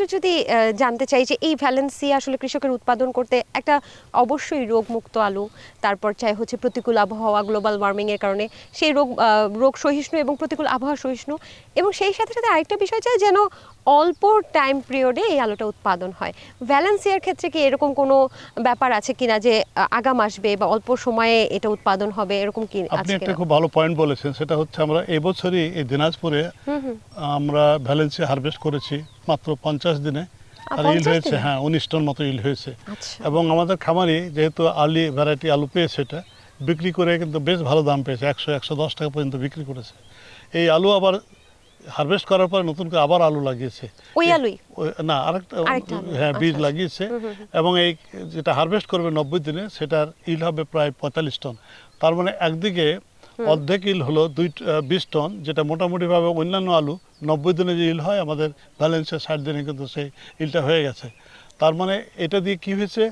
একটু যদি জানতে চাই যে এই ভ্যালেন্সি আসলে কৃষকের উৎপাদন করতে একটা অবশ্যই রোগমুক্ত আলু, তারপর চাই হচ্ছে প্রতিকূল আবহাওয়া গ্লোবাল ওয়ার্মিং এর কারণে সেই রোগ রোগ সহিষ্ণু এবং প্রতিকূল আবহাওয়া সহিষ্ণু। এবং সেই সাথে সাথে আরেকটা বিষয় চাই যেন অল্প টাইম পিরিয়ডে এই আলুটা উৎপাদন হয়। ভ্যালেন্সিয়ার ক্ষেত্রে কি এরকম কোনো ব্যাপার আছে কিনা যে আগাম আসবে বা অল্প সময়ে এটা উৎপাদন হবে এরকম কি আপনি একটা খুব ভালো পয়েন্ট বলেছেন সেটা হচ্ছে আমরা এবছরই এই দিনাজপুরে আমরা ভ্যালেন্সি হারভেস্ট করেছি মাত্র পঞ্চাশ দিনে। আর ইল হয়েছে হ্যাঁ উনিশ টন মতো ইল হয়েছে। আচ্ছা। এবং আমাদের খামারি যেহেতু আর্লি ভ্যারাইটি আলু পেয়েছে এটা বিক্রি করে কিন্তু বেশ ভালো দাম পেয়েছে একশো একশো দশ টাকা পর্যন্ত বিক্রি করেছে। এই আলু আবার হারভেস্ট করার পর নতুন করে আবার আলু লাগিয়েছে। ওই আলুই? না আরেকটা হ্যাঁ বীজ আচ্ছা, লাগিয়েছে। এবং এই যেটা হারভেস্ট করবে নব্বই দিনে সেটার ইল হবে প্রায় পঁয়তাল্লিশ টন। তার মানে একদিকে অর্ধেক ইল হলো দুই বিশ টন যেটা মোটামুটিভাবে অন্যান্য আলু নব্বই দিনে যে ইল হয় আমাদের ব্যালেন্সের ষাট দিনে কিন্তু সেই ইলটা হয়ে গেছে। তার মানে এটা দিয়ে কি হয়েছে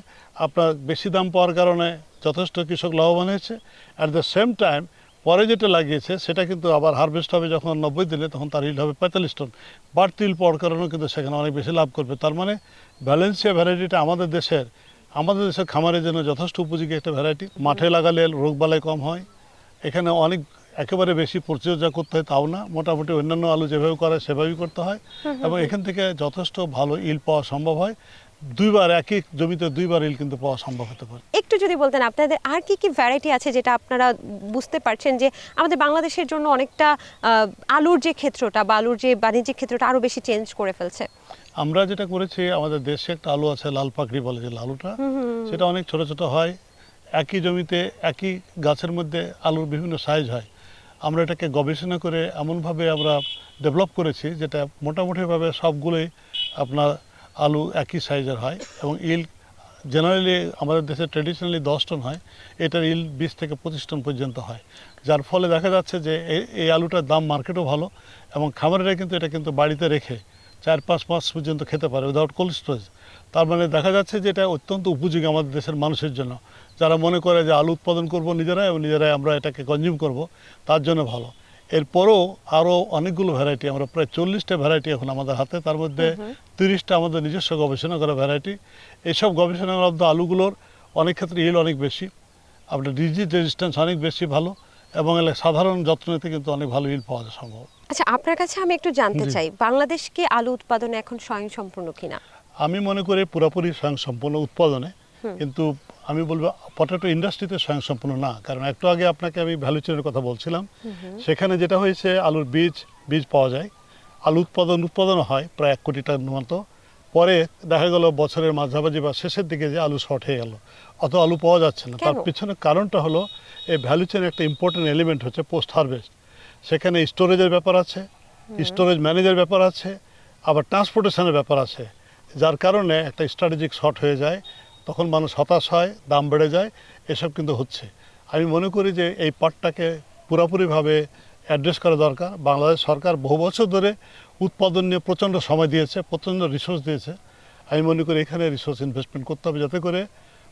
আপনার বেশি দাম পাওয়ার কারণে যথেষ্ট কৃষক লাভবান হয়েছে। অ্যাট দ্য সেম টাইম পরে যেটা লাগিয়েছে সেটা কিন্তু আবার হারভেস্ট হবে যখন নব্বই দিনে তখন তার ইল হবে পঁয়তাল্লিশ টন বাড়তি ইল পাওয়ার কারণেও কিন্তু সেখানে অনেক বেশি লাভ করবে। তার মানে ব্যালেন্সিয়া ভ্যারাইটিটা আমাদের দেশের আমাদের দেশের খামারের জন্য যথেষ্ট উপযোগী একটা ভ্যারাইটি মাঠে লাগালে রোগবালাই কম হয়। এখানে অনেক একেবারে বেশি পরিচর্যা করতে হয় তাও না। মোটামুটি অন্যান্য আলু যেভাবে করে সেভাবেই করতে হয়। এবং এখান থেকে যথেষ্ট ভালো ইল পাওয়া সম্ভব হয়। দুইবার একই জমিতে দুইবার ইল কিন্তু পাওয়া সম্ভব হতে পারে। একটু যদি বলতেন আপনাদের আর কি কি ভ্যারাইটি আছে যেটা আপনারা বুঝতে পারছেন যে আমাদের বাংলাদেশের জন্য অনেকটা আলুর যে ক্ষেত্রটা বা আলুর যে বাণিজ্যিক ক্ষেত্রটা আরও বেশি চেঞ্জ করে ফেলছে? আমরা যেটা করেছি আমাদের দেশে একটা আলু আছে লাল পাকড়ি বলে যে আলুটা সেটা অনেক ছোট ছোট হয়। একই জমিতে একই গাছের মধ্যে আলুর বিভিন্ন সাইজ হয়। আমরা এটাকে গবেষণা করে এমনভাবে আমরা ডেভেলপ করেছি যেটা মোটামুটিভাবে সবগুলোই আপনার আলু একই সাইজের হয় এবং ইল জেনারেলি আমাদের দেশে ট্রেডিশনালি দশ টন হয়, এটার ইল বিশ থেকে পঁচিশ টন পর্যন্ত হয়। যার ফলে দেখা যাচ্ছে যে এই- আলুটার দাম মার্কেটও ভালো এবং খামারেরা কিন্তু এটা কিন্তু বাড়িতে রেখে চার, পাঁচ মাস পর্যন্ত খেতে পারে উইদাউট কোল্ড স্টোরেজ তার মানে দেখা যাচ্ছে যে এটা অত্যন্ত উপযোগী আমাদের দেশের মানুষের জন্য। যারা মনে করে যে আলু উৎপাদন করব নিজেরাই এবং নিজেরাই আমরা এটাকে কনজিউম করব, তার জন্য ভালো। এরপরও আরও অনেকগুলো ভ্যারাইটি আমরা প্রায় চল্লিশটা ভ্যারাইটি এখন আমাদের হাতে। তার মধ্যে তিরিশটা আমাদের নিজস্ব গবেষণা করা ভ্যারাইটি এসব এইসব গবেষণালব্ধ আলুগুলোর অনেক ক্ষেত্রে ইল অনেক বেশি। আপনার ডিজিজ রেজিস্ট্যান্স অনেক বেশি ভালো এবং এলে সাধারণ যত্ন নিতে কিন্তু অনেক ভালো ইল পাওয়া যায় সম্ভব। আচ্ছা আপনার কাছে আমি একটু জানতে চাই বাংলাদেশ কি আলু উৎপাদনে এখন স্বয়ংসম্পূর্ণ কিনা? আমি মনে করি পুরোপুরি স্বয়ংসম্পূর্ণ উৎপাদনে। কিন্তু আমি বলব পটেটো ইন্ডাস্ট্রিতে স্বয়ংসম্পূর্ণ না। কারণ একটু আগে আপনাকে আমি ভ্যালু চেনের কথা বলছিলাম। সেখানে যেটা হয়েছে আলুর বীজ বীজ পাওয়া যায়। আলু উৎপাদন উৎপাদন হয় প্রায় এক কোটি টাকার মতো। পরে দেখা গেল বছরের মাঝামাঝি বা শেষের দিকে যে আলু শর্ট হয়ে গেল। অত আলু পাওয়া যাচ্ছে না। তার? পিছনে কারণটা হলো এই ভ্যালু চেনের একটা ইম্পর্টেন্ট এলিমেন্ট হচ্ছে পোস্ট হারভেস্ট সেখানে স্টোরেজের ব্যাপার আছে স্টোরেজ ম্যানেজের ব্যাপার আছে আবার ট্রান্সপোর্টেশনের ব্যাপার আছে। যার কারণে একটা স্ট্র্যাটেজিক শর্ট হয়ে যায়। তখন মানুষ হতাশ হয়, দাম বেড়ে যায়, এসব কিন্তু হচ্ছে। আমি মনে করি যে এই পাটটাকে পুরোপুরিভাবে অ্যাড্রেস করা দরকার। বাংলাদেশ সরকার বহু বছর ধরে উৎপাদন নিয়ে প্রচণ্ড সময় দিয়েছে, প্রচণ্ড রিসোর্স দিয়েছে। আমি মনে করি এখানে রিসোর্স ইনভেস্টমেন্ট করতে হবে যাতে করে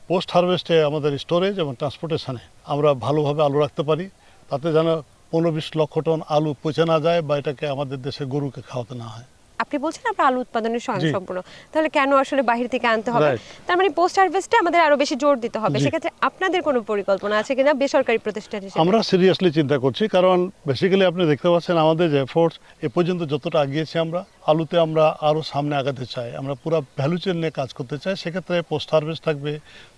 পোস্ট হারভেস্টে আমাদের স্টোরেজ এবং ট্রান্সপোর্টেশনে আমরা ভালোভাবে আলু রাখতে পারি। তাতে যেন পনেরো বিশ লক্ষ টন আলু পচে না যায় বা এটাকে আমাদের দেশে গরুকে খাওয়াতে না হয়। আপনি বলছেন আমরা আলু উৎপাদনে স্বয়ংসম্পূর্ণ। তাহলে কেন আসলে বাহির থেকে আনতে হবে? তার মানে পোস্ট হারভেস্টে আমাদের আরও বেশি জোর দিতে হবে। সেক্ষেত্রে আপনাদের কোনো পরিকল্পনা আছে কিনা বেসরকারি প্রতিষ্ঠান হিসেবে? আমরা সিরিয়াসলি চিন্তা করছি কারণ বেসিক্যালি আপনি দেখতে পাচ্ছেন আমাদের যে এফোর্টস এ পর্যন্ত যতটা আগিয়েছি আমরা আলুতে আমরা আরও সামনে আগাতে চাই। আমরা পুরো ভ্যালু চেন নিয়ে কাজ করতে চাই। সেক্ষেত্রে পোস্ট হারভেস্ট থাকবে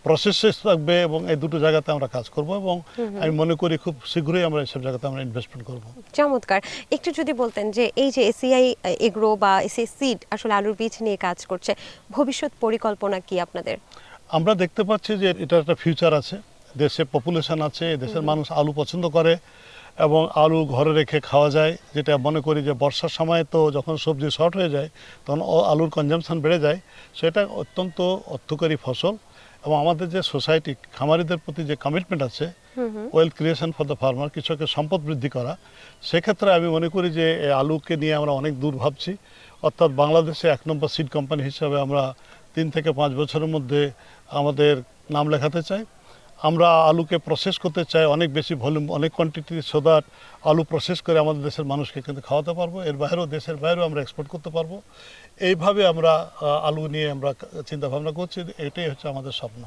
প্রসেসেস থাকবে এবং এই দুটো জায়গাতে আমরা কাজ করব এবং আমি মনে করি খুব শীঘ্রই আমরা এইসব জায়গাতে আমরা ইনভেস্টমেন্ট করব। চমৎকার। একটু যদি বলতেন যে এই যে এসিআই এগ্রো বা এসিআই সিড আসলে আলুর বীজ নিয়ে কাজ করছে। ভবিষ্যৎ পরিকল্পনা কি আপনাদের? আমরা দেখতে পাচ্ছি যে এটা একটা ফিউচার আছে। দেশে পপুলেশন আছে দেশের মানুষ আলু পছন্দ করে এবং আলু ঘরে রেখে খাওয়া যায়। যেটা মনে করি যে বর্ষার সময় তো যখন সবজি শর্ট হয়ে যায় তখন আলুর কনজামশন বেড়ে যায়। সেটা অত্যন্ত অর্থকারী ফসল এবং আমাদের যে সোসাইটি খামারিদের প্রতি যে কমিটমেন্ট আছে wealth creation for the farmer কৃষকের সম্পদ বৃদ্ধি করা সেক্ষেত্রে আমি মনে করি যে আলুকে নিয়ে আমরা অনেক দূর ভাবছি। অর্থাৎ বাংলাদেশে এক নম্বর সিড কোম্পানি হিসাবে আমরা তিন থেকে পাঁচ বছরের মধ্যে আমাদের নাম লেখাতে চাই। আমরা আলুকে প্রসেস করতে চাই, অনেক বেশি ভলিউম অনেক কোয়ান্টিটি সো দ্যাট আলু প্রসেস করে আমাদের দেশের মানুষকে কিন্তু খাওয়াতে পারব। এর বাইরেও, দেশের বাইরেও আমরা এক্সপোর্ট করতে পারব। এইভাবে আমরা আলু নিয়ে আমরা চিন্তাভাবনা করছি। এটাই হচ্ছে আমাদের স্বপ্ন।